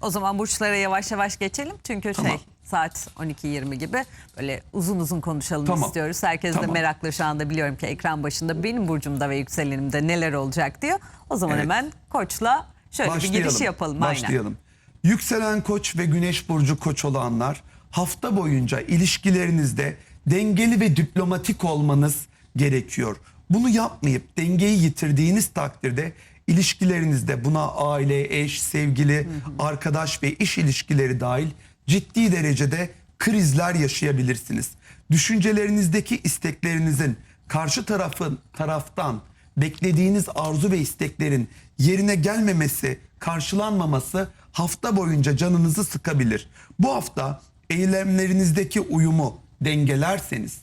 O zaman burçlara yavaş yavaş geçelim. Çünkü Tamam. şey saat 12.20 gibi böyle uzun uzun konuşalım Tamam. istiyoruz. Herkes Tamam. de meraklı şu anda biliyorum ki ekran başında benim burcumda ve yükselenimde neler olacak diyor. O zaman Evet. hemen koçla şöyle bir giriş yapalım. Aynen. Başlayalım. Yükselen koç ve güneş burcu koç olanlar hafta boyunca ilişkilerinizde dengeli ve diplomatik olmanız gerekiyor. Bunu yapmayıp dengeyi yitirdiğiniz takdirde ilişkilerinizde buna aile, eş, sevgili, arkadaş ve iş ilişkileri dahil ciddi derecede krizler yaşayabilirsiniz. Düşüncelerinizdeki isteklerinizin karşı tarafın taraftan beklediğiniz arzu ve isteklerin yerine gelmemesi, karşılanmaması hafta boyunca canınızı sıkabilir. Bu hafta eylemlerinizdeki uyumu dengelerseniz,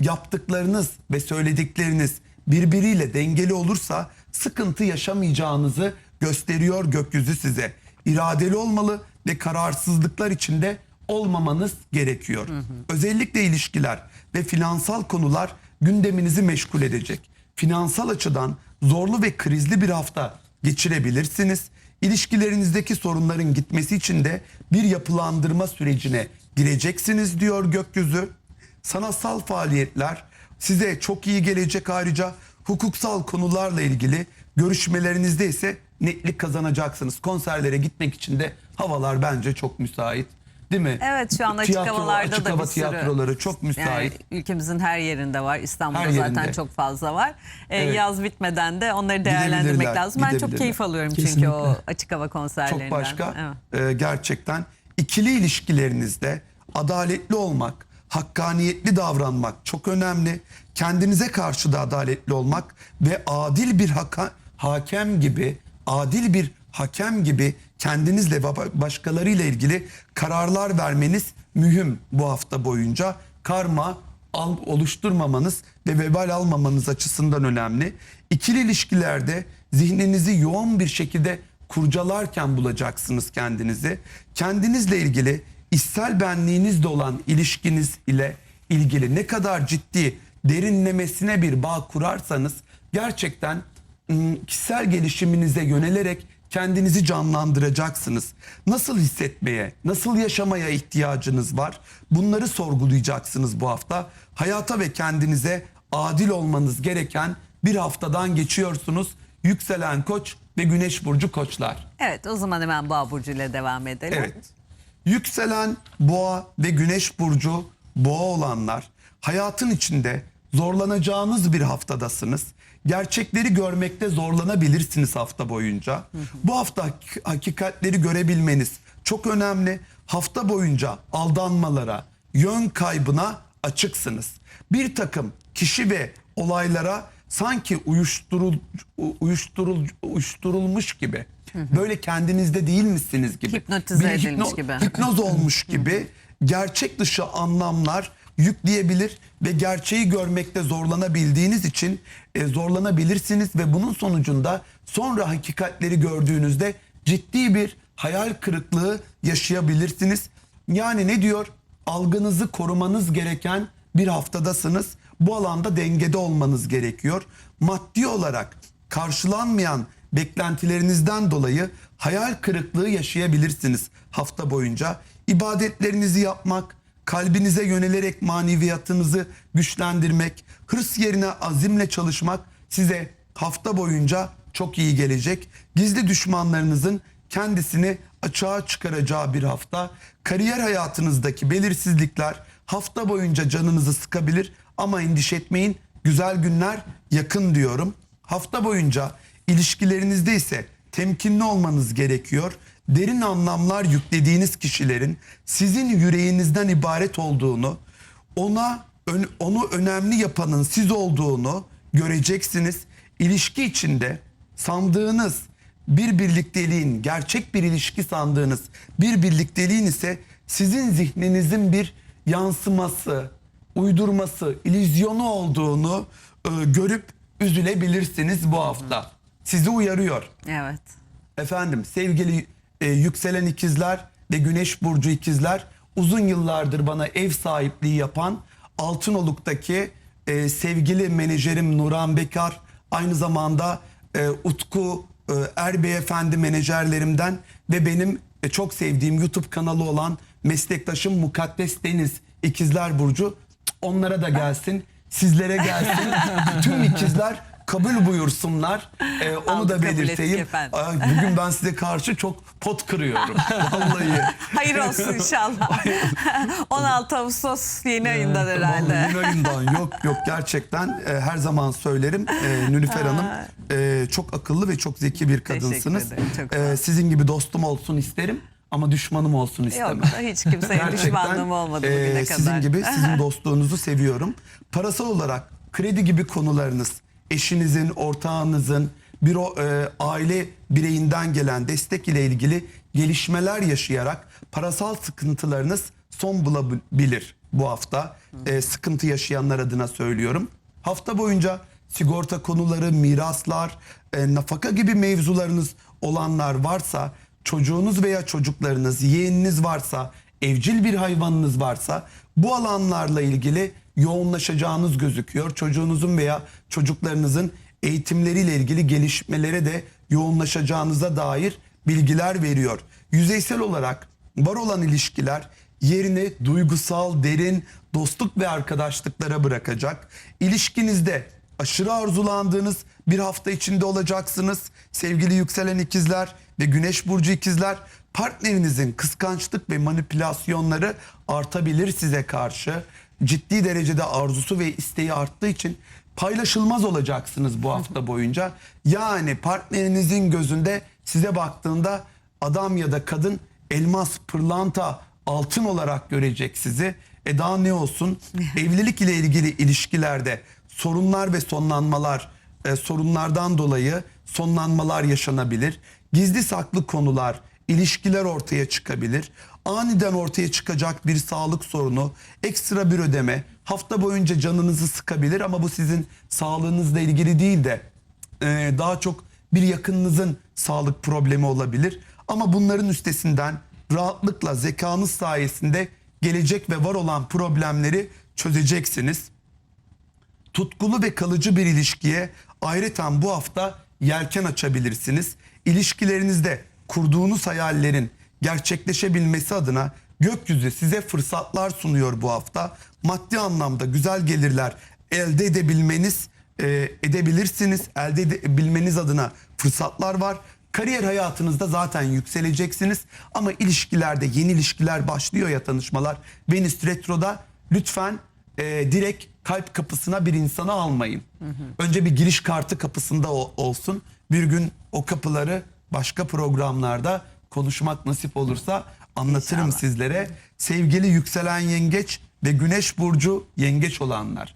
yaptıklarınız ve söyledikleriniz birbiriyle dengeli olursa sıkıntı yaşamayacağınızı gösteriyor gökyüzü size. İradeli olmalı ve kararsızlıklar içinde olmamanız gerekiyor. Özellikle ilişkiler ve finansal konular gündeminizi meşgul edecek. Finansal açıdan zorlu ve krizli bir hafta geçirebilirsiniz. İlişkilerinizdeki sorunların gitmesi için de bir yapılandırma sürecine gireceksiniz diyor gökyüzü. Sanatsal faaliyetler size çok iyi gelecek ayrıca hukuksal konularla ilgili görüşmelerinizde ise netlik kazanacaksınız. Konserlere gitmek için de havalar bence çok müsait. Değil mi? Evet şu an açık Tiyatro, havalarda açık da hava bir sürü. tiyatroları çok Yani müsait. ülkemizin her yerinde var. İstanbul'da Her zaten yerinde. çok fazla var. Ee, Evet. Yaz bitmeden de onları değerlendirmek Gidebilirler, lazım. Ben çok gidebilirler. keyif alıyorum çünkü Kesinlikle. o açık hava konserlerinden. Çok başka. Evet. Ee, gerçekten ikili ilişkilerinizde adaletli olmak, hakkaniyetli davranmak çok önemli. Kendinize karşı da adaletli olmak ve adil bir haka- hakem gibi, adil bir hakem gibi kendinizle ve ba- başkalarıyla ilgili kararlar vermeniz mühim bu hafta boyunca. Karma al, oluşturmamanız ve vebal almamanız açısından önemli. İkili ilişkilerde zihninizi yoğun bir şekilde kurcalarken bulacaksınız kendinizi. Kendinizle ilgili içsel benliğinizde olan ilişkiniz ile ilgili ne kadar ciddi derinlemesine bir bağ kurarsanız gerçekten ım, kişisel gelişiminize yönelerek kendinizi canlandıracaksınız. Nasıl hissetmeye, nasıl yaşamaya ihtiyacınız var? Bunları sorgulayacaksınız bu hafta. Hayata ve kendinize adil olmanız gereken bir haftadan geçiyorsunuz. Yükselen koç ve güneş burcu koçlar. Evet o zaman hemen Boğa Burcu ile devam edelim. Evet. Yükselen boğa ve güneş burcu boğa olanlar hayatın içinde zorlanacağınız bir haftadasınız. Gerçekleri görmekte zorlanabilirsiniz hafta boyunca. Bu hafta hak- hakikatleri görebilmeniz çok önemli. Hafta boyunca aldanmalara, yön kaybına açıksınız. Bir takım kişi ve olaylara sanki uyuşturul, uyuşturul, uyuşturulmuş gibi böyle kendinizde değil misiniz gibi. Hipnotize Bir edilmiş gibi. Hipnoz olmuş gibi gerçek dışı anlamlar yükleyebilir ve gerçeği görmekte zorlanabildiğiniz için e, zorlanabilirsiniz ve bunun sonucunda sonra hakikatleri gördüğünüzde ciddi bir hayal kırıklığı yaşayabilirsiniz. Yani ne diyor? Algınızı korumanız gereken bir haftadasınız. Bu alanda dengede olmanız gerekiyor. Maddi olarak karşılanmayan beklentilerinizden dolayı hayal kırıklığı yaşayabilirsiniz hafta boyunca. İbadetlerinizi yapmak, kalbinize yönelerek maneviyatınızı güçlendirmek, hırs yerine azimle çalışmak size hafta boyunca çok iyi gelecek. Gizli düşmanlarınızın kendisini açığa çıkaracağı bir hafta. Kariyer hayatınızdaki belirsizlikler hafta boyunca canınızı sıkabilir ama endişe etmeyin. Güzel günler yakın diyorum. Hafta boyunca ilişkilerinizde ise temkinli olmanız gerekiyor. Derin anlamlar yüklediğiniz kişilerin sizin yüreğinizden ibaret olduğunu, ona onu önemli yapanın siz olduğunu göreceksiniz. İlişki içinde sandığınız bir birlikteliğin, gerçek bir ilişki sandığınız bir birlikteliğin ise sizin zihninizin bir yansıması, uydurması, illüzyonu olduğunu e, görüp üzülebilirsiniz bu hafta. Sizi uyarıyor. Evet. Efendim sevgili e, yükselen ikizler ve güneş burcu ikizler uzun yıllardır bana ev sahipliği yapan Altınoluk'taki e, sevgili menajerim Nuran Bekar aynı zamanda e, Utku e, Erbey Efendi menajerlerimden ve benim e, çok sevdiğim YouTube kanalı olan meslektaşım Mukaddes Deniz İkizler Burcu onlara da gelsin. Sizlere gelsin. Tüm ikizler kabul buyursunlar. E, onu da kabul ettik belirteyim. efendim. Aa, Bugün ben size karşı çok pot kırıyorum. Vallahi. Hayır olsun inşallah. 16 Ağustos yeni ayından herhalde. Vallahi yine ayından yok yok gerçekten e, her zaman söylerim e, Nülüfer Hanım e, çok akıllı ve çok zeki bir kadınsınız. ederim, çok sağ E, sizin gibi dostum olsun isterim ama düşmanım olsun istemem. Yok hiç kimseye düşmanlığım olmadı e, bugüne kadar. Sizin gibi sizin dostluğunuzu seviyorum. Parasal olarak kredi gibi konularınız, eşinizin, ortağınızın, bir o e, aile bireyinden gelen destek ile ilgili gelişmeler yaşayarak parasal sıkıntılarınız son bulabilir bu hafta. E, sıkıntı yaşayanlar adına söylüyorum. Hafta boyunca sigorta konuları, miraslar, e, nafaka gibi mevzularınız olanlar varsa, çocuğunuz veya çocuklarınız, yeğeniniz varsa, evcil bir hayvanınız varsa bu alanlarla ilgili yoğunlaşacağınız gözüküyor. Çocuğunuzun veya çocuklarınızın eğitimleriyle ilgili gelişmelere de yoğunlaşacağınıza dair bilgiler veriyor. Yüzeysel olarak var olan ilişkiler yerini duygusal, derin dostluk ve arkadaşlıklara bırakacak. İlişkinizde aşırı arzulandığınız bir hafta içinde olacaksınız. Sevgili yükselen ikizler ve güneş burcu ikizler partnerinizin kıskançlık ve manipülasyonları artabilir size karşı. Ciddi derecede arzusu ve isteği arttığı için paylaşılmaz olacaksınız bu hafta boyunca. Yani partnerinizin gözünde size baktığında adam ya da kadın elmas, pırlanta, altın olarak görecek sizi. E daha ne olsun? Evlilik ile ilgili ilişkilerde sorunlar ve sonlanmalar, e, sorunlardan dolayı sonlanmalar yaşanabilir. Gizli saklı konular, ilişkiler ortaya çıkabilir. Aniden ortaya çıkacak bir sağlık sorunu, ekstra bir ödeme hafta boyunca canınızı sıkabilir ama bu sizin sağlığınızla ilgili değil de e, daha çok bir yakınınızın sağlık problemi olabilir. Ama bunların üstesinden rahatlıkla zekanız sayesinde gelecek ve var olan problemleri çözeceksiniz. Tutkulu ve kalıcı bir ilişkiye ayrıca bu hafta yelken açabilirsiniz. İlişkilerinizde kurduğunuz hayallerin gerçekleşebilmesi adına gökyüzü size fırsatlar sunuyor bu hafta. Maddi anlamda güzel gelirler elde edebilmeniz e, edebilirsiniz. Elde edebilmeniz adına fırsatlar var. Kariyer hayatınızda zaten yükseleceksiniz ama ilişkilerde yeni ilişkiler başlıyor ya tanışmalar. Venüs retroda lütfen e, direkt kalp kapısına bir insanı almayın. Önce bir giriş kartı kapısında o- olsun. Bir gün o kapıları başka programlarda konuşmak nasip olursa anlatırım İnşallah. sizlere. Sevgili yükselen yengeç ve güneş burcu yengeç olanlar.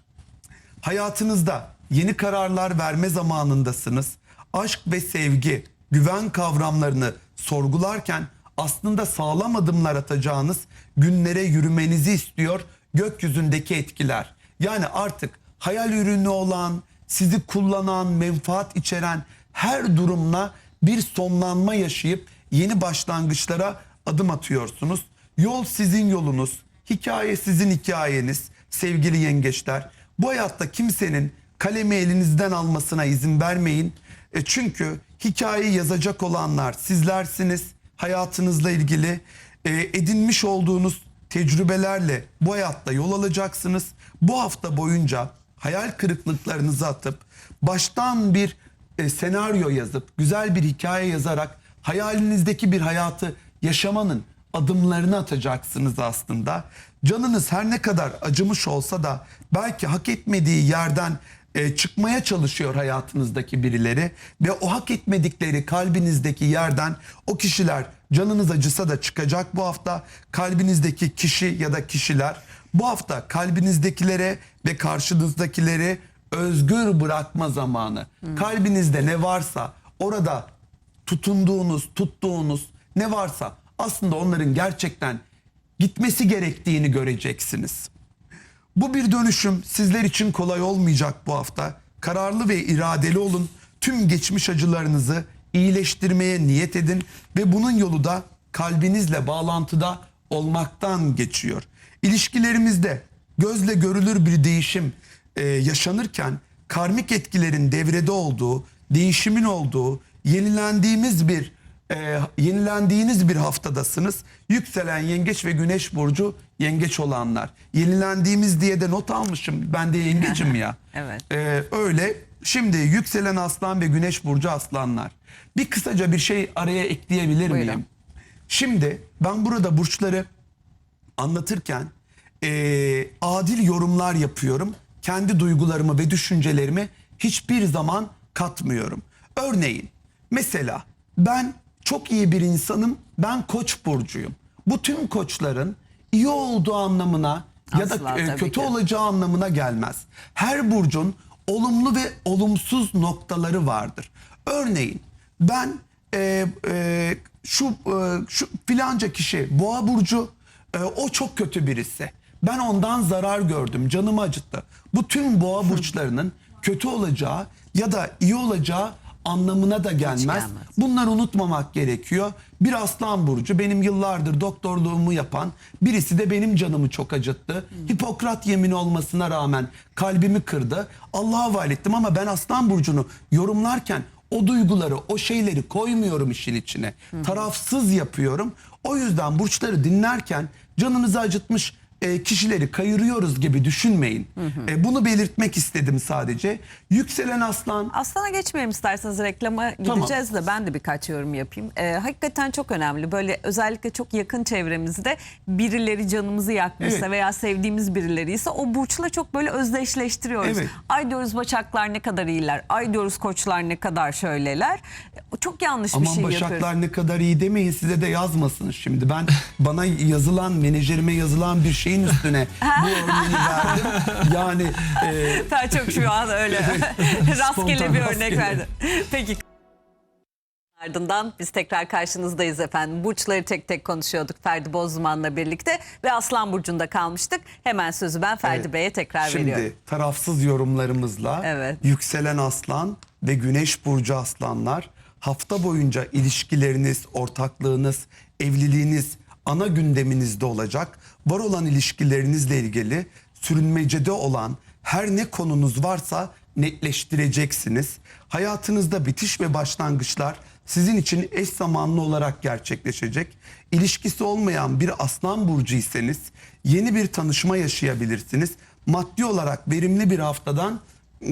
Hayatınızda yeni kararlar verme zamanındasınız. Aşk ve sevgi, güven kavramlarını sorgularken aslında sağlam adımlar atacağınız günlere yürümenizi istiyor gökyüzündeki etkiler. Yani artık hayal ürünü olan, sizi kullanan, menfaat içeren her durumla bir sonlanma yaşayıp yeni başlangıçlara adım atıyorsunuz. Yol sizin yolunuz, hikaye sizin hikayeniz sevgili yengeçler. Bu hayatta kimsenin kalemi elinizden almasına izin vermeyin. E çünkü hikayeyi yazacak olanlar sizlersiniz. Hayatınızla ilgili e, edinmiş olduğunuz tecrübelerle bu hayatta yol alacaksınız. Bu hafta boyunca hayal kırıklıklarınızı atıp baştan bir e, senaryo yazıp güzel bir hikaye yazarak hayalinizdeki bir hayatı yaşamanın adımlarını atacaksınız aslında. Canınız her ne kadar acımış olsa da belki hak etmediği yerden e, çıkmaya çalışıyor hayatınızdaki birileri ve o hak etmedikleri kalbinizdeki yerden o kişiler canınız acısa da çıkacak bu hafta kalbinizdeki kişi ya da kişiler bu hafta kalbinizdekilere ve karşınızdakileri özgür bırakma zamanı. Kalbinizde ne varsa orada tutunduğunuz, tuttuğunuz ne varsa aslında onların gerçekten gitmesi gerektiğini göreceksiniz. Bu bir dönüşüm sizler için kolay olmayacak bu hafta. Kararlı ve iradeli olun. Tüm geçmiş acılarınızı iyileştirmeye niyet edin ve bunun yolu da kalbinizle bağlantıda olmaktan geçiyor. İlişkilerimizde gözle görülür bir değişim e, yaşanırken karmik etkilerin devrede olduğu, değişimin olduğu, yenilendiğimiz bir e, yenilendiğiniz bir haftadasınız. Yükselen yengeç ve güneş burcu yengeç olanlar. Yenilendiğimiz diye de not almışım. Ben de yengecim ya. Evet. E, öyle. Şimdi yükselen aslan ve güneş burcu aslanlar. Bir kısaca bir şey araya ekleyebilir Buyurun. miyim? Şimdi ben burada burçları anlatırken eee, adil yorumlar yapıyorum. Kendi duygularımı ve düşüncelerimi hiçbir zaman katmıyorum. Örneğin mesela ben çok iyi bir insanım. Ben koç burcuyum. Bu tüm koçların iyi olduğu anlamına ya Asla, da e, kötü ki. olacağı anlamına gelmez. Her burcun olumlu ve olumsuz noktaları vardır. Örneğin ben e, e, şu e, şu filanca kişi boğa burcu e, o çok kötü birisi. Ben ondan zarar gördüm, canımı acıttı. Bu tüm boğa burçlarının kötü olacağı ya da iyi olacağı anlamına da gelmez. gelmez. Bunları unutmamak gerekiyor. Bir aslan burcu benim yıllardır doktorluğumu yapan birisi de benim canımı çok acıttı. Hipokrat yemini olmasına rağmen kalbimi kırdı. Allah'a havale ettim ama ben aslan burcunu yorumlarken o duyguları, o şeyleri koymuyorum işin içine. Tarafsız yapıyorum. O yüzden burçları dinlerken canınızı acıtmış e, kişileri kayırıyoruz gibi düşünmeyin. E, bunu belirtmek istedim sadece. Yükselen aslan Aslan'a geçmeyelim isterseniz reklama Tamam. gideceğiz de ben de birkaç yorum yapayım. Ee, hakikaten çok önemli. Böyle özellikle çok yakın çevremizde birileri canımızı yakmışsa Evet. veya sevdiğimiz birileri ise o burçla çok böyle özdeşleştiriyoruz. Evet. Ay diyoruz başaklar ne kadar iyiler. Ay diyoruz koçlar ne kadar şöyleler. O Çok yanlış bir Aman şey başaklar yapıyoruz. ne kadar iyi demeyin size de yazmasın şimdi. Ben bana yazılan menajerime yazılan bir şeyin üstüne bu örneği verdim. Yani e, Ben çok şu an öyle rastgele bir örnek rastgele. verdim. Peki. Ardından biz tekrar karşınızdayız efendim. Burçları tek tek konuşuyorduk Ferdi Bozduman'la birlikte ve Aslan Burcu'nda kalmıştık. Hemen sözü ben Ferdi Evet. Bey'e tekrar Şimdi veriyorum. tarafsız yorumlarımızla Evet. yükselen aslan ve güneş burcu aslanlar hafta boyunca ilişkileriniz, ortaklığınız, evliliğiniz ana gündeminizde olacak. Var olan ilişkilerinizle ilgili sürünmecede olan her ne konunuz varsa netleştireceksiniz. Hayatınızda bitiş ve başlangıçlar sizin için eş zamanlı olarak gerçekleşecek. İlişkisi olmayan bir aslan burcuysanız yeni bir tanışma yaşayabilirsiniz. Maddi olarak verimli bir haftadan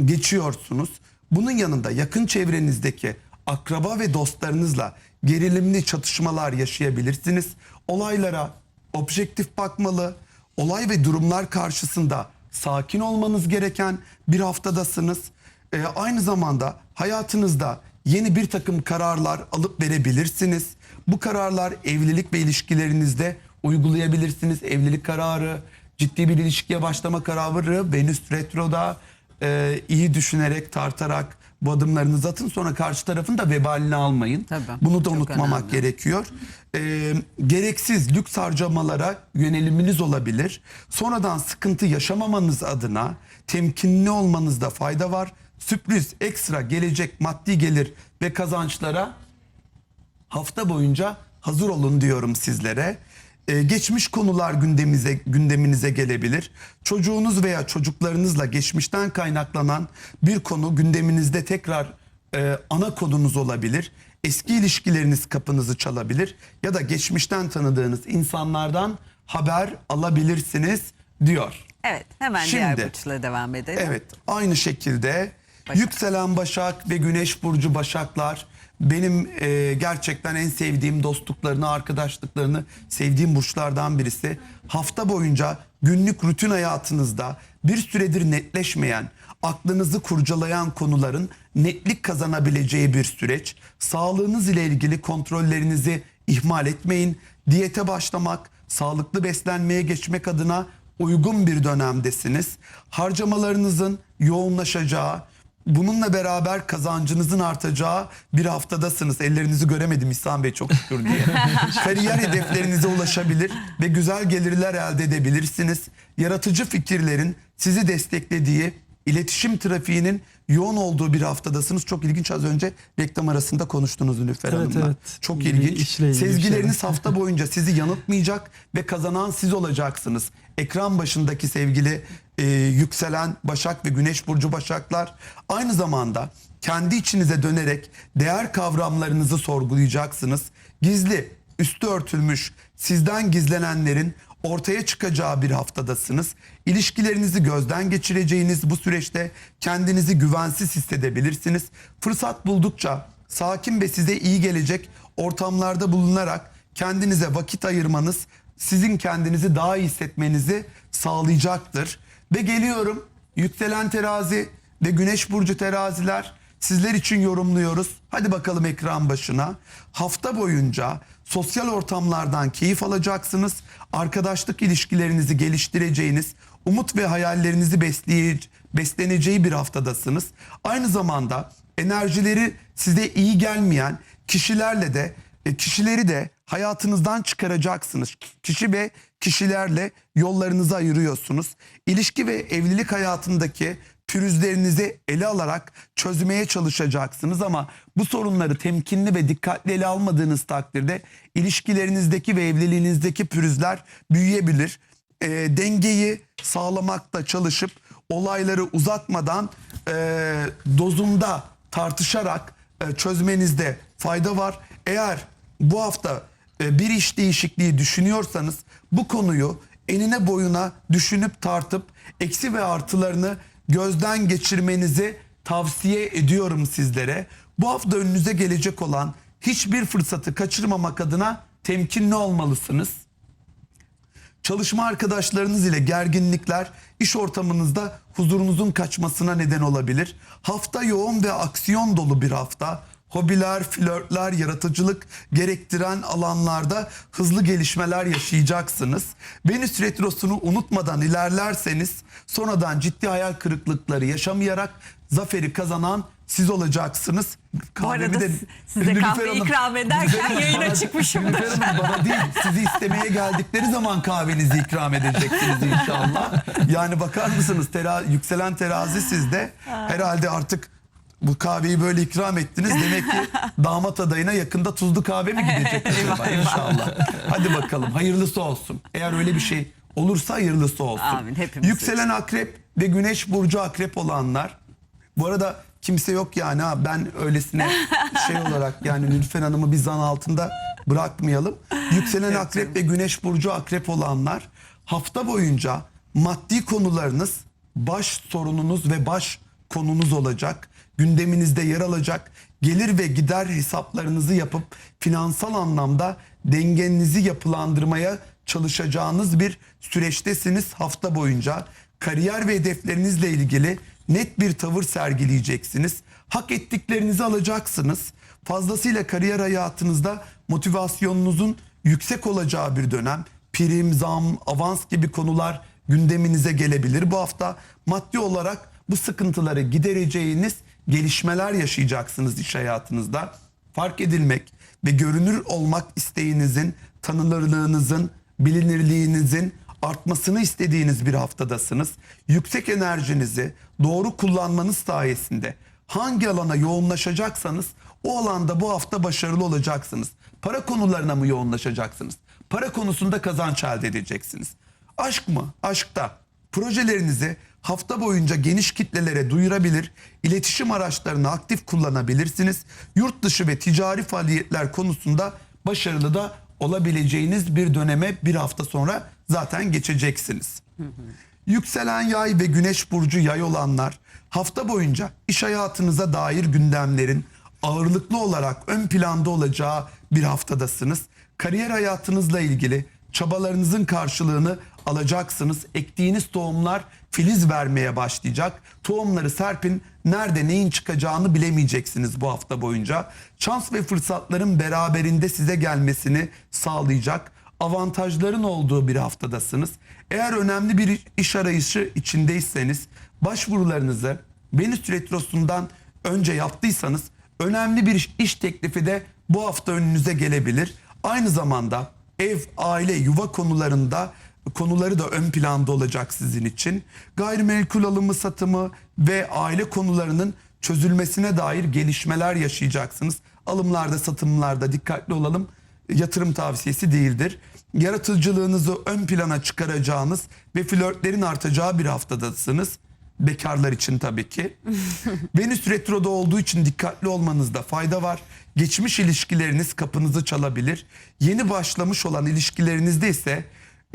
geçiyorsunuz. Bunun yanında yakın çevrenizdeki akraba ve dostlarınızla gerilimli çatışmalar yaşayabilirsiniz. Olaylara objektif bakmalı, olay ve durumlar karşısında sakin olmanız gereken bir haftadasınız. Ee, aynı zamanda hayatınızda yeni bir takım kararlar alıp verebilirsiniz. Bu kararlar evlilik ve ilişkilerinizde uygulayabilirsiniz. Evlilik kararı, ciddi bir ilişkiye başlama kararı, Venüs retroda e, iyi düşünerek, tartarak bu adımlarınızı atın. Sonra karşı tarafın da vebalini almayın. Tabii, Bunu da unutmamak önemli. gerekiyor. Ee, gereksiz lüks harcamalara yöneliminiz olabilir. Sonradan sıkıntı yaşamamanız adına temkinli olmanızda fayda var. Sürpriz, ekstra gelecek maddi gelir ve kazançlara hafta boyunca hazır olun diyorum sizlere. Ee, geçmiş konular gündeminize, gündeminize gelebilir. Çocuğunuz veya çocuklarınızla geçmişten kaynaklanan bir konu gündeminizde tekrar e, ana konunuz olabilir. Eski ilişkileriniz kapınızı çalabilir ya da geçmişten tanıdığınız insanlardan haber alabilirsiniz diyor. Evet hemen diğer Şimdi- burçla devam edelim. Evet aynı şekilde Başak. yükselen Başak ve Güneş Burcu Başaklar benim e, gerçekten en sevdiğim dostluklarını, arkadaşlıklarını sevdiğim burçlardan birisi. Hafta boyunca günlük rutin hayatınızda bir süredir netleşmeyen, aklınızı kurcalayan konuların netlik kazanabileceği bir süreç. Sağlığınız ile ilgili kontrollerinizi ihmal etmeyin. Diyete başlamak, sağlıklı beslenmeye geçmek adına uygun bir dönemdesiniz. Harcamalarınızın yoğunlaşacağı, bununla beraber kazancınızın artacağı bir haftadasınız. Ellerinizi göremedim İhsan Bey çok şükür diye. Kariyer hedeflerinize ulaşabilir ve güzel gelirler elde edebilirsiniz. Yaratıcı fikirlerin sizi desteklediği, iletişim trafiğinin yoğun olduğu bir haftadasınız. Çok ilginç az önce reklam arasında konuştunuz Nilüfer Evet, Hanım'la. evet. Çok ilginç. Sezgileriniz şeyler. hafta boyunca sizi yanıltmayacak ve kazanan siz olacaksınız. Ekran başındaki sevgili e, yükselen Başak ve Güneş Burcu Başaklar aynı zamanda kendi içinize dönerek değer kavramlarınızı sorgulayacaksınız. Gizli, üstü örtülmüş, sizden gizlenenlerin ortaya çıkacağı bir haftadasınız. İlişkilerinizi gözden geçireceğiniz bu süreçte kendinizi güvensiz hissedebilirsiniz. Fırsat buldukça sakin ve size iyi gelecek ortamlarda bulunarak kendinize vakit ayırmanız sizin kendinizi daha iyi hissetmenizi sağlayacaktır. Ve geliyorum yükselen terazi ve güneş burcu teraziler sizler için yorumluyoruz. Hadi bakalım ekran başına. Hafta boyunca sosyal ortamlardan keyif alacaksınız. Arkadaşlık ilişkilerinizi geliştireceğiniz, umut ve hayallerinizi besleneceği bir haftadasınız. Aynı zamanda enerjileri size iyi gelmeyen kişilerle de e, kişileri de hayatınızdan çıkaracaksınız. Kişi ve kişilerle yollarınızı ayırıyorsunuz. İlişki ve evlilik hayatındaki pürüzlerinizi ele alarak çözmeye çalışacaksınız ama bu sorunları temkinli ve dikkatli ele almadığınız takdirde ilişkilerinizdeki ve evliliğinizdeki pürüzler büyüyebilir. E, dengeyi sağlamakta çalışıp olayları uzatmadan e, dozunda tartışarak e, çözmenizde fayda var. Eğer bu hafta e, bir iş değişikliği düşünüyorsanız bu konuyu enine boyuna düşünüp tartıp eksi ve artılarını gözden geçirmenizi tavsiye ediyorum sizlere. Bu hafta önünüze gelecek olan hiçbir fırsatı kaçırmamak adına temkinli olmalısınız. Çalışma arkadaşlarınız ile gerginlikler iş ortamınızda huzurunuzun kaçmasına neden olabilir. Hafta yoğun ve aksiyon dolu bir hafta. Hobiler, flörtler, yaratıcılık gerektiren alanlarda hızlı gelişmeler yaşayacaksınız. Venüs retrosunu unutmadan ilerlerseniz sonradan ciddi hayal kırıklıkları yaşamayarak zaferi kazanan siz olacaksınız. Bu arada de- siz- size kahve Hanım- ikram ederken Nilüfer Hanım, yayına çıkmışımdır. Hanım bana değil sizi istemeye geldikleri zaman kahvenizi ikram edeceksiniz inşallah. Yani bakar mısınız tera, yükselen terazi sizde. Herhalde artık bu kahveyi böyle ikram ettiniz. Demek ki damat adayına yakında tuzlu kahve mi gidecek acaba inşallah. Hadi bakalım hayırlısı olsun. Eğer öyle bir şey olursa hayırlısı olsun. Amin, hepimiz Yükselen akrep ve güneş burcu akrep olanlar. Bu arada kimse yok yani ha ben öylesine şey olarak yani Nilüfer Hanım'ı bir zan altında bırakmayalım. Yükselen akrep ve güneş burcu akrep olanlar hafta boyunca maddi konularınız baş sorununuz ve baş konunuz olacak. Gündeminizde yer alacak. Gelir ve gider hesaplarınızı yapıp finansal anlamda dengenizi yapılandırmaya çalışacağınız bir süreçtesiniz hafta boyunca. Kariyer ve hedeflerinizle ilgili net bir tavır sergileyeceksiniz. Hak ettiklerinizi alacaksınız. Fazlasıyla kariyer hayatınızda motivasyonunuzun yüksek olacağı bir dönem. Prim, zam, avans gibi konular gündeminize gelebilir. Bu hafta maddi olarak bu sıkıntıları gidereceğiniz gelişmeler yaşayacaksınız iş hayatınızda. Fark edilmek ve görünür olmak isteğinizin, tanınırlığınızın, bilinirliğinizin artmasını istediğiniz bir haftadasınız. Yüksek enerjinizi doğru kullanmanız sayesinde hangi alana yoğunlaşacaksanız o alanda bu hafta başarılı olacaksınız. Para konularına mı yoğunlaşacaksınız? Para konusunda kazanç elde edeceksiniz. Aşk mı? Aşkta. Projelerinizi hafta boyunca geniş kitlelere duyurabilir, iletişim araçlarını aktif kullanabilirsiniz. Yurt dışı ve ticari faaliyetler konusunda başarılı da olabileceğiniz bir döneme bir hafta sonra zaten geçeceksiniz. Yükselen yay ve güneş burcu yay olanlar hafta boyunca iş hayatınıza dair gündemlerin ağırlıklı olarak ön planda olacağı bir haftadasınız. Kariyer hayatınızla ilgili çabalarınızın karşılığını alacaksınız. Ektiğiniz tohumlar filiz vermeye başlayacak. Tohumları serpin. Nerede neyin çıkacağını bilemeyeceksiniz bu hafta boyunca. Şans ve fırsatların beraberinde size gelmesini sağlayacak avantajların olduğu bir haftadasınız. Eğer önemli bir iş arayışı içindeyseniz başvurularınızı Venüs Retrosu'ndan önce yaptıysanız önemli bir iş teklifi de bu hafta önünüze gelebilir. Aynı zamanda ev, aile, yuva konularında konuları da ön planda olacak sizin için. Gayrimenkul alımı, satımı ve aile konularının çözülmesine dair gelişmeler yaşayacaksınız. Alımlarda, satımlarda dikkatli olalım. Yatırım tavsiyesi değildir. Yaratıcılığınızı ön plana çıkaracağınız ve flörtlerin artacağı bir haftadasınız. Bekarlar için tabii ki. Venüs retroda olduğu için dikkatli olmanızda fayda var. Geçmiş ilişkileriniz kapınızı çalabilir. Yeni başlamış olan ilişkilerinizde ise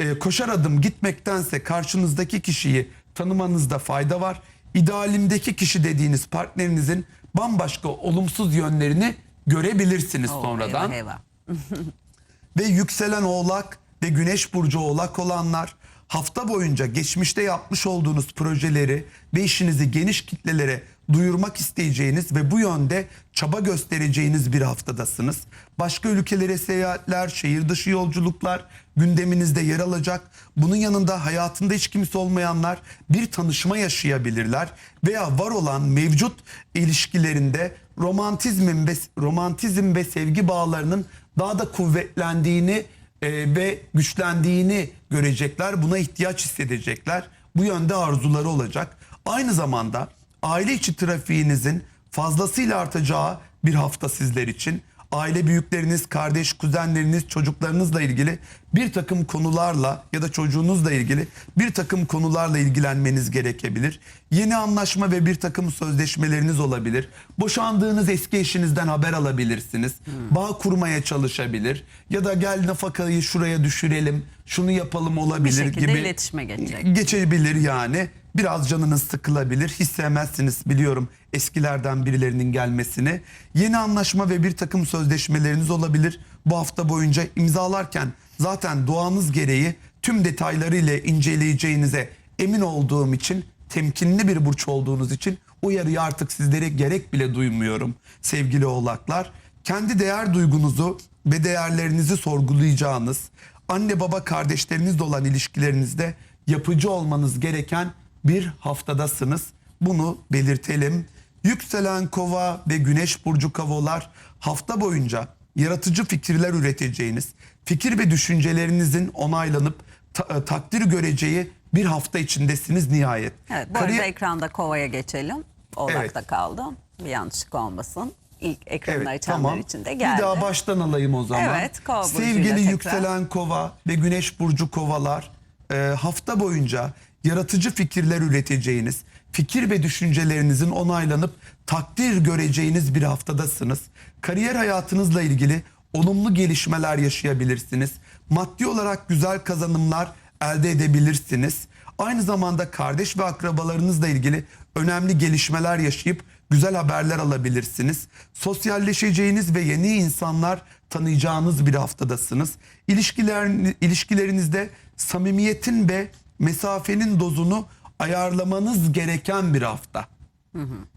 e, koşar adım gitmektense karşınızdaki kişiyi tanımanızda fayda var. İdealimdeki kişi dediğiniz partnerinizin bambaşka olumsuz yönlerini görebilirsiniz Oo, sonradan. eyvah, eyvah. Ve yükselen oğlak ve güneş burcu oğlak olanlar hafta boyunca geçmişte yapmış olduğunuz projeleri ve işinizi geniş kitlelere duyurmak isteyeceğiniz ve bu yönde çaba göstereceğiniz bir haftadasınız. Başka ülkelere seyahatler, şehir dışı yolculuklar gündeminizde yer alacak. Bunun yanında hayatında hiç kimse olmayanlar bir tanışma yaşayabilirler veya var olan mevcut ilişkilerinde romantizmin ve romantizm ve sevgi bağlarının daha da kuvvetlendiğini e, ve güçlendiğini görecekler. Buna ihtiyaç hissedecekler. Bu yönde arzuları olacak. Aynı zamanda aile içi trafiğinizin fazlasıyla artacağı bir hafta sizler için. Aile büyükleriniz, kardeş, kuzenleriniz, çocuklarınızla ilgili bir takım konularla ya da çocuğunuzla ilgili bir takım konularla ilgilenmeniz gerekebilir. Yeni anlaşma ve bir takım sözleşmeleriniz olabilir. Boşandığınız eski eşinizden haber alabilirsiniz. Bağ kurmaya çalışabilir. Ya da gel nafakayı şuraya düşürelim, şunu yapalım Bir olabilir şekilde gibi iletişime geçecek. geçebilir yani. Biraz canınız sıkılabilir. Hissemezsiniz biliyorum eskilerden birilerinin gelmesini. Yeni anlaşma ve bir takım sözleşmeleriniz olabilir. Bu hafta boyunca imzalarken zaten doğanız gereği tüm detaylarıyla inceleyeceğinize emin olduğum için temkinli bir burç olduğunuz için uyarıyı artık sizlere gerek bile duymuyorum sevgili oğlaklar. Kendi değer duygunuzu ve değerlerinizi sorgulayacağınız, anne baba kardeşlerinizle olan ilişkilerinizde yapıcı olmanız gereken bir haftadasınız. Bunu belirtelim. Yükselen kova ve güneş burcu kovalar hafta boyunca yaratıcı fikirler üreteceğiniz, fikir ve düşüncelerinizin onaylanıp ta- e, takdir göreceği bir hafta içindesiniz nihayet. Evet, bu Kariyer- arada ekranda kovaya geçelim. Oğlakta kaldı. Bir yanlışlık olmasın. İlk ekranı açanlar için de geldi. Bir daha baştan alayım o zaman. Evet, kova burcuyla Sevgili tekrar. yükselen kova ve güneş burcu kovalar e, hafta boyunca yaratıcı fikirler üreteceğiniz, fikir ve düşüncelerinizin onaylanıp takdir göreceğiniz bir haftadasınız. Kariyer hayatınızla ilgili olumlu gelişmeler yaşayabilirsiniz. Maddi olarak güzel kazanımlar elde edebilirsiniz. Aynı zamanda kardeş ve akrabalarınızla ilgili önemli gelişmeler yaşayıp güzel haberler alabilirsiniz. Sosyalleşeceğiniz ve yeni insanlar tanıyacağınız bir haftadasınız. İlişkiler, ilişkilerinizde samimiyetin ve mesafenin dozunu ayarlamanız gereken bir hafta.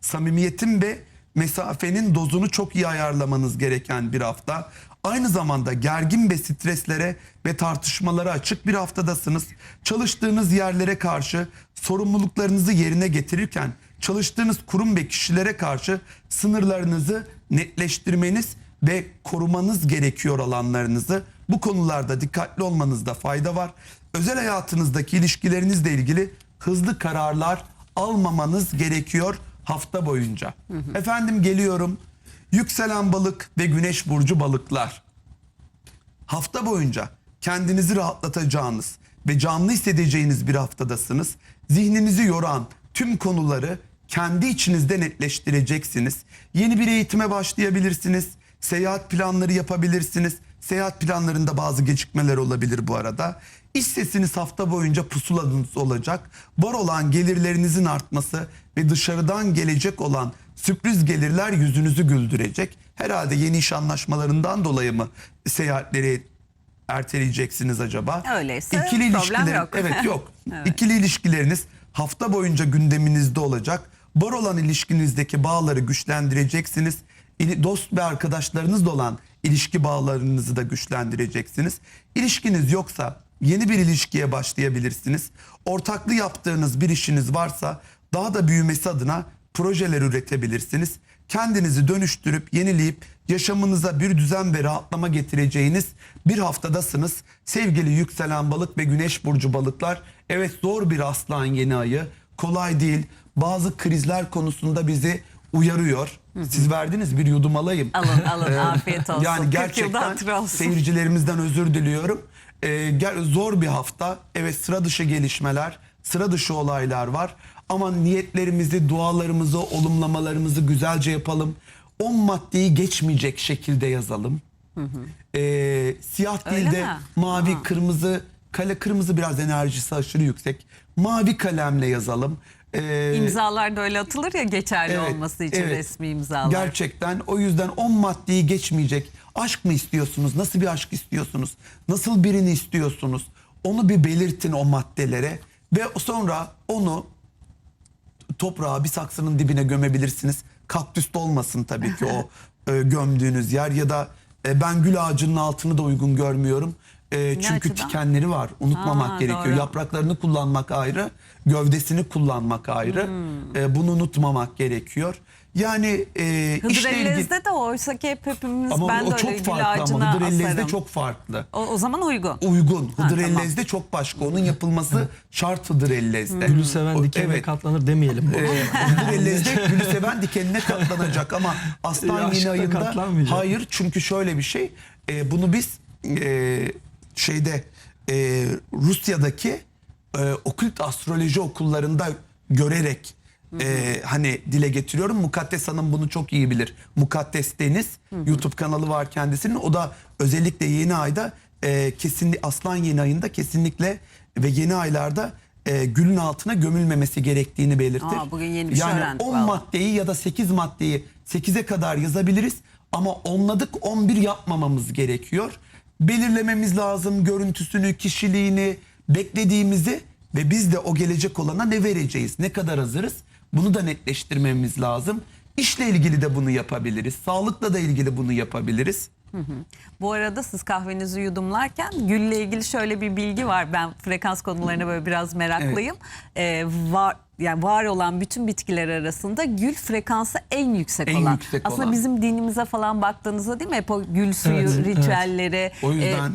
Samimiyetin ve mesafenin dozunu çok iyi ayarlamanız gereken bir hafta. Aynı zamanda gergin ve streslere ve tartışmalara açık bir haftadasınız. Çalıştığınız yerlere karşı sorumluluklarınızı yerine getirirken çalıştığınız kurum ve kişilere karşı sınırlarınızı netleştirmeniz ve korumanız gerekiyor alanlarınızı. Bu konularda dikkatli olmanızda fayda var. Özel hayatınızdaki ilişkilerinizle ilgili hızlı kararlar almamanız gerekiyor hafta boyunca. Efendim geliyorum. Yükselen balık ve güneş burcu balıklar. Hafta boyunca kendinizi rahatlatacağınız ve canlı hissedeceğiniz bir haftadasınız. Zihninizi yoran tüm konuları kendi içinizde netleştireceksiniz. Yeni bir eğitime başlayabilirsiniz. Seyahat planları yapabilirsiniz. Seyahat planlarında bazı gecikmeler olabilir bu arada. İş sesiniz hafta boyunca pusulanız olacak. Var olan gelirlerinizin artması ve dışarıdan gelecek olan sürpriz gelirler yüzünüzü güldürecek. Herhalde yeni iş anlaşmalarından dolayı mı seyahatleri erteleyeceksiniz acaba? Öyleyse İkili problem yok. Evet yok. Evet. İkili ilişkileriniz hafta boyunca gündeminizde olacak. Var olan ilişkinizdeki bağları güçlendireceksiniz. İli- Dost ve arkadaşlarınızla olan ilişki bağlarınızı da güçlendireceksiniz. İlişkiniz yoksa yeni bir ilişkiye başlayabilirsiniz. Ortaklı yaptığınız bir işiniz varsa daha da büyümesi adına projeler üretebilirsiniz. Kendinizi dönüştürüp yenileyip yaşamınıza bir düzen ve rahatlama getireceğiniz bir haftadasınız. Sevgili yükselen balık ve güneş burcu balıklar. Evet zor bir aslan yeni ayı. Kolay değil. Bazı krizler konusunda bizi uyarıyor. Siz verdiniz bir yudum alayım. Alın alın afiyet olsun. Yani 40 yılda gerçekten seyircilerimizden özür diliyorum. Ee, zor bir hafta. Evet sıra dışı gelişmeler, sıra dışı olaylar var. Ama niyetlerimizi, dualarımızı, olumlamalarımızı güzelce yapalım. 10 maddeyi geçmeyecek şekilde yazalım. Ee, siyah Öyle değil de mi? mavi, Ha. kırmızı, kale kırmızı biraz enerjisi aşırı yüksek. Mavi kalemle yazalım. Ee, İmzalar da öyle atılır ya geçerli Evet, olması için evet. resmi imzalar. Gerçekten o yüzden 10 maddeyi geçmeyecek. Aşk mı istiyorsunuz? Nasıl bir aşk istiyorsunuz? Nasıl birini istiyorsunuz? Onu bir belirtin o maddelere ve sonra onu toprağa bir saksının dibine gömebilirsiniz. Kaktüs de olmasın tabii ki o e, gömdüğünüz yer ya da e, ben gül ağacının altını da uygun görmüyorum. E, çünkü açıdan? tikenleri var. Unutmamak Ha, gerekiyor. doğru. Yapraklarını kullanmak ayrı, gövdesini kullanmak ayrı. Hmm. E, bunu unutmamak gerekiyor. Yani e, işle ilgili Hıdrellez'de de oysa ki hep hepimiz ama ben o de çok öyle gül farklı ama Hıdrellez'de asarım. çok farklı. O, o zaman uygun. Uygun. Ha, Hıdrellez'de çok başka. Onun yapılması şart Hıdrellez'de. Gülü seven O- dikenine evet. katlanır demeyelim. Ee, Hıdrellez'de gülü seven dikenine katlanacak ama aslan yeni ayında hayır çünkü şöyle bir şey e, bunu biz e, şeyde e, Rusya'daki e, okült astroloji okullarında görerek e, hani dile getiriyorum. Mukaddes Hanım bunu çok iyi bilir. Mukaddes Deniz YouTube kanalı var kendisinin. O da özellikle yeni ayda e, kesinlikle aslan yeni ayında kesinlikle ve yeni aylarda e, gülün altına gömülmemesi gerektiğini belirtir. Aa, bugün yeni bir şey yani öğrendik 10 vallahi. maddeyi ya da 8 maddeyi 8'e kadar yazabiliriz ama onladık 11 yapmamamız gerekiyor. Belirlememiz lazım görüntüsünü, kişiliğini, beklediğimizi ve biz de o gelecek olana ne vereceğiz, ne kadar hazırız bunu da netleştirmemiz lazım. İşle ilgili de bunu yapabiliriz. Sağlıkla da ilgili bunu yapabiliriz. Bu arada siz kahvenizi yudumlarken gülle ilgili şöyle bir bilgi var. Ben frekans konularına böyle biraz meraklıyım. Ee, var yani var olan bütün bitkiler arasında gül frekansı en yüksek En olan. yüksek Aslında olan. bizim dinimize falan baktığınızda değil mi hep o gül suyu Evet, evet. ritüelleri. O e, yüzden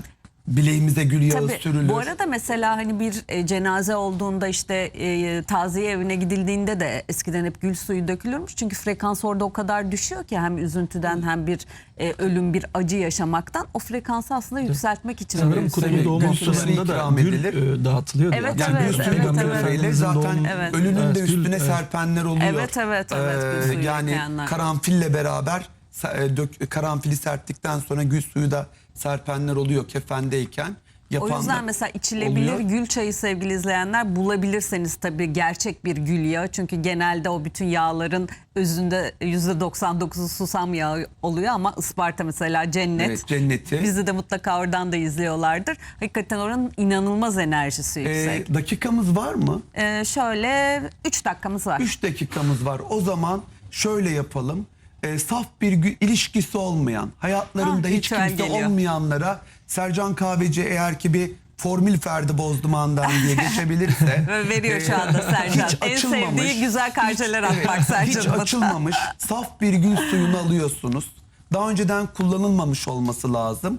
bileğimize gül yağı Tabii, sürülür. bu arada mesela hani bir e, cenaze olduğunda işte e, taziye evine gidildiğinde de eskiden hep gül suyu dökülürmüş. Çünkü frekans orada o kadar düşüyor ki hem üzüntüden hem bir e, ölüm bir acı yaşamaktan o frekansı aslında yükseltmek için. Sanırım tabii, Doğum gül suları haftasında da gül edilir. e, dağıtılıyor. Evet, Yani evet, gül suyu evet, Peygamber evet. Zaten Evet. ölünün de Evet, gül, üstüne evet. serpenler oluyor. Evet, evet, evet, Ee, yani yıkayanlar. karanfille beraber e, dök, karanfili serptikten sonra gül suyu da serpenler oluyor kefendeyken. O Yapanlar yüzden mesela içilebilir oluyor. gül çayı sevgili izleyenler bulabilirseniz tabii gerçek bir gül yağı. Çünkü genelde o bütün yağların özünde %99'u susam yağı oluyor ama Isparta mesela cennet. Evet, cenneti. Bizi de mutlaka oradan da izliyorlardır. Hakikaten oranın inanılmaz enerjisi Ee, yüksek. dakikamız var mı? Ee, şöyle 3 dakikamız var. 3 dakikamız var. O zaman şöyle yapalım. Ee, saf bir ilişkisi olmayan, hayatlarında Ah, hiç kimse geliyor. olmayanlara Sercan Kahveci eğer ki bir formül Ferdi Bozduman'dan diye geçebilirse. Ve veriyor e, şu anda Sercan. hiç En sevdiği güzel karşılar hiç- atmak evet, Sercan'ın. Hiç açılmamış saf bir gül suyunu alıyorsunuz. Daha önceden kullanılmamış olması lazım.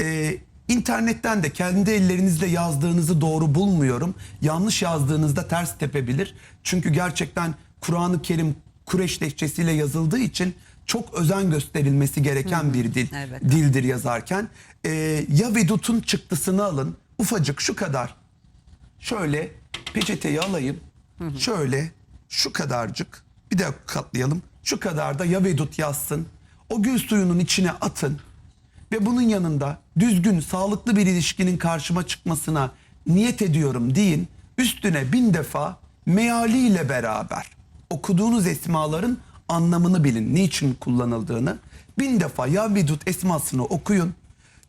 Ee, İnternetten de kendi ellerinizle yazdığınızı doğru bulmuyorum. Yanlış yazdığınızda ters tepebilir. Çünkü gerçekten Kur'an-ı Kerim Kureş lehçesiyle yazıldığı için çok özen gösterilmesi gereken bir dil evet. dildir yazarken. Ee, ya vedutun çıktısını alın. Ufacık şu kadar. Şöyle peçeteyi alayım. Şöyle şu kadarcık. Bir de katlayalım. Şu kadar da ya vedut yazsın. O gül suyunun içine atın. Ve bunun yanında düzgün, sağlıklı bir ilişkinin karşıma çıkmasına niyet ediyorum deyin. Üstüne bin defa mealiyle beraber okuduğunuz esmaların anlamını bilin. Niçin kullanıldığını. Bin defa ya vedut esmasını okuyun.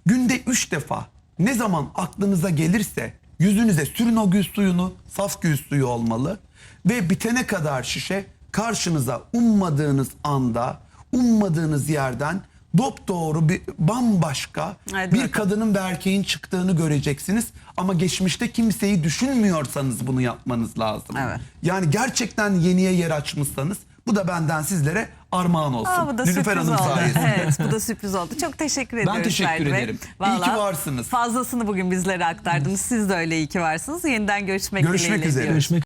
Günde üç defa ne zaman aklınıza gelirse yüzünüze sürün o gül suyunu. Saf gül suyu olmalı. Ve bitene kadar şişe karşınıza ummadığınız anda, ummadığınız yerden dopdoğru bir bambaşka Hadi bir bakalım. kadının ve erkeğin çıktığını göreceksiniz. Ama geçmişte kimseyi düşünmüyorsanız bunu yapmanız lazım. Evet. Yani gerçekten yeniye yer açmışsanız bu da benden sizlere armağan olsun. Aa, bu da Nilüfer sürpriz Hanım oldu. sayesinde. Evet bu da sürpriz oldu. Çok teşekkür ediyoruz. teşekkür Ferdi Bey. ederim. İyi ki Vallahi varsınız. Fazlasını bugün bizlere aktardınız. Siz de öyle iyi ki varsınız. Yeniden görüşmek, Görüşmek dileğiyle üzere. diyoruz. Görüşmek